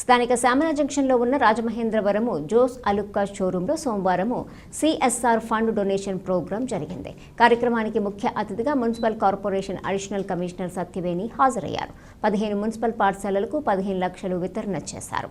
స్థానిక శామల జంక్షన్లో ఉన్న రాజమహేంద్రవరము జోస్ అలుక్కా షోరూంలో సోమవారము సిఎస్ఆర్ ఫండ్ డొనేషన్ ప్రోగ్రాం జరిగింది. కార్యక్రమానికి ముఖ్య అతిథిగా municipal corporation additional commissioner Satyaveni హాజరయ్యారు. పదిహేను మున్సిపల్ పాఠశాలలకు పదిహేను లక్షలు వితరణ చేశారు.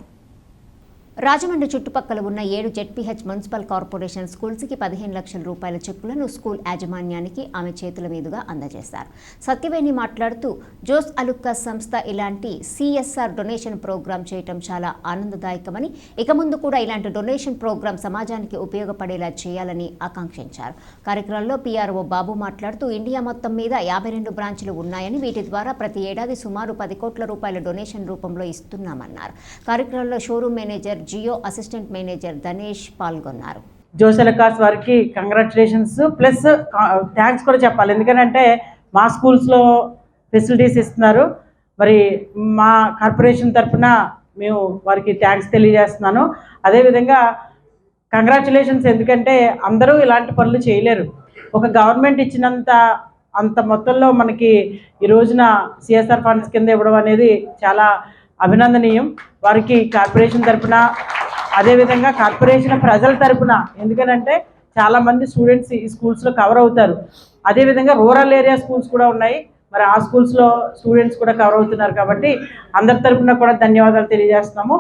రాజమండ్రి చుట్టుపక్కల ఉన్న ఏడు జెడ్పీహెచ్ మున్సిపల్ కార్పొరేషన్ స్కూల్స్కి పదిహేను లక్షల రూపాయల చెక్కులను స్కూల్ యాజమాన్యానికి ఆమె చేతుల మీదుగా అందజేశారు. సత్యవేణి మాట్లాడుతూ జోస్ అలుక్కా సంస్థ ఇలాంటి సిఎస్ఆర్ డొనేషన్ ప్రోగ్రాం చేయటం చాలా ఆనందదాయకమని ఇక ముందు కూడా ఇలాంటి డొనేషన్ ప్రోగ్రాం సమాజానికి ఉపయోగపడేలా చేయాలని ఆకాంక్షించారు. కార్యక్రమంలో పీఆర్ఓ బాబు మాట్లాడుతూ ఇండియా మొత్తం మీద యాభై రెండు బ్రాంచ్లు ఉన్నాయని వీటి ద్వారా ప్రతి ఏడాది సుమారు పది కోట్ల రూపాయల డొనేషన్ రూపంలో ఇస్తున్నామన్నారు. కార్యక్రమంలో showroom manager Jio assistant manager Dhanesh పాల్గొన్నారు. జోసెలకాస్ వారికి కంగ్రాచులేషన్స్ ప్లస్ థ్యాంక్స్ కూడా చెప్పాలి. ఎందుకంటే మా స్కూల్స్లో ఫెసిలిటీస్ ఇస్తున్నారు. మరి మా కార్పొరేషన్ తరఫున మేము వారికి థ్యాంక్స్ తెలియజేస్తున్నాను. అదేవిధంగా కంగ్రాచులేషన్స్ ఎందుకంటే అందరూ ఇలాంటి పనులు చేయలేరు. ఒక గవర్నమెంట్ ఇచ్చినంత అంత మొత్తంలో మనకి ఈ రోజున సిఎస్ఆర్ ఫండ్స్ కింద ఇవ్వడం అనేది చాలా అభినందనీయం. వారికి కార్పొరేషన్ తరపున అదేవిధంగా కార్పొరేషన్ ప్రజల తరపున ఎందుకనంటే చాలా మంది స్టూడెంట్స్ ఈ స్కూల్స్లో కవర్ అవుతారు. అదేవిధంగా రూరల్ ఏరియా స్కూల్స్ కూడా ఉన్నాయి. మరి ఆ స్కూల్స్లో స్టూడెంట్స్ కూడా కవర్ అవుతున్నారు కాబట్టి అందరి తరపున కూడా ధన్యవాదాలు తెలియజేస్తున్నాము.